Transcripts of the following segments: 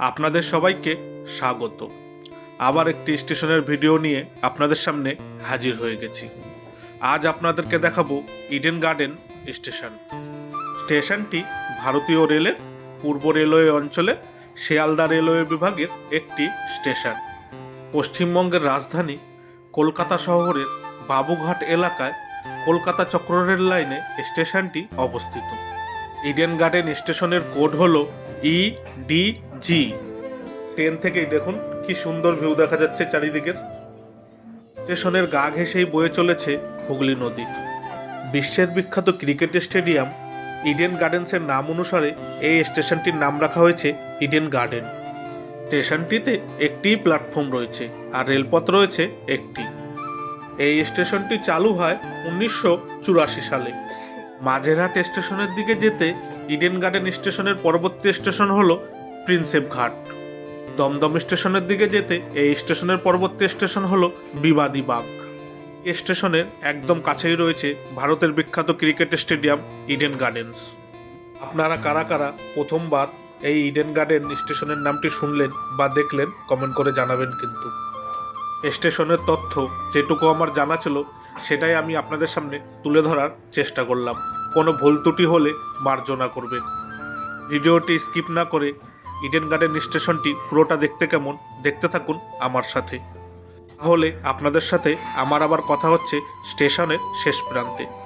আপনাদের সবাইকে স্বাগত। আবার একটি স্টেশনের ভিডিও নিয়ে আপনাদের সামনে হাজির হয়ে গেছি। আজ আপনাদেরকে দেখাবো ইডেন গার্ডেন স্টেশন। স্টেশনটি ভারতীয় রেলের পূর্ব রেলওয়ে অঞ্চলের শিয়ালদা রেলওয়ে বিভাগের একটি স্টেশন। পশ্চিমবঙ্গের রাজধানী কলকাতা শহরের বাবুঘাট এলাকায় কলকাতা চক্ররেল লাইনে স্টেশনটি অবস্থিত। ইডেন গার্ডেন স্টেশনের কোড হলো ই ডি জি। ট্রেন থেকেই দেখুন, কি সুন্দর ভিউ দেখা যাচ্ছে চারিদিকের। স্টেশনের গা ঘেঁষেই বয়ে চলেছে হুগলি নদী। বিশ্বের বিখ্যাত ক্রিকেট স্টেডিয়াম ইডেন গার্ডেন্সের নাম অনুসারে এই স্টেশনটির নাম রাখা হয়েছে ইডেন গার্ডেন স্টেশনটিতে একটিই প্ল্যাটফর্ম রয়েছে আর রেলপথ রয়েছে একটি। এই স্টেশনটি চালু হয় উনিশশো চুরাশি সালে। মাঝেরহাট স্টেশনের দিকে যেতে ইডেন গার্ডেন স্টেশনের পরবর্তী স্টেশন হলো প্রিন্সেপ ঘাট। দমদম স্টেশনের দিকে যেতে এই স্টেশনের পরবর্তী স্টেশন হলো বিবাদী বাগ। স্টেশনের একদম কাছেই রয়েছে ভারতের বিখ্যাত ক্রিকেট স্টেডিয়াম ইডেন গার্ডেন্স। আপনারা কারা কারা প্রথমবার এই ইডেন গার্ডেন স্টেশনের নামটি শুনলেন বা দেখলেন কমেন্ট করে জানাবেন কিন্তু। স্টেশনের তথ্য যেটুকু আমার জানা ছিল, সেটাই আমি আপনাদের সামনে তুলে ধরার চেষ্টা করলাম। কোনো ভুল ত্রুটি হলে মার্জনা করবেন। ভিডিওটি স্কিপ না করে ইডেন গার্ডেন স্টেশনটি পুরোটা দেখতে কেমন, দেখতে থাকুন আমার সাথে। তাহলে আপনাদের সাথে আমার আবার কথা হচ্ছে স্টেশনের শেষ প্রান্তে।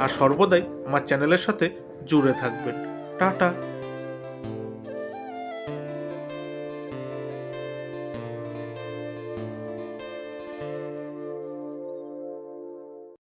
আর সর্বদাই আমার চ্যানেলের সাথে জুড়ে থাকবেন। টাটা।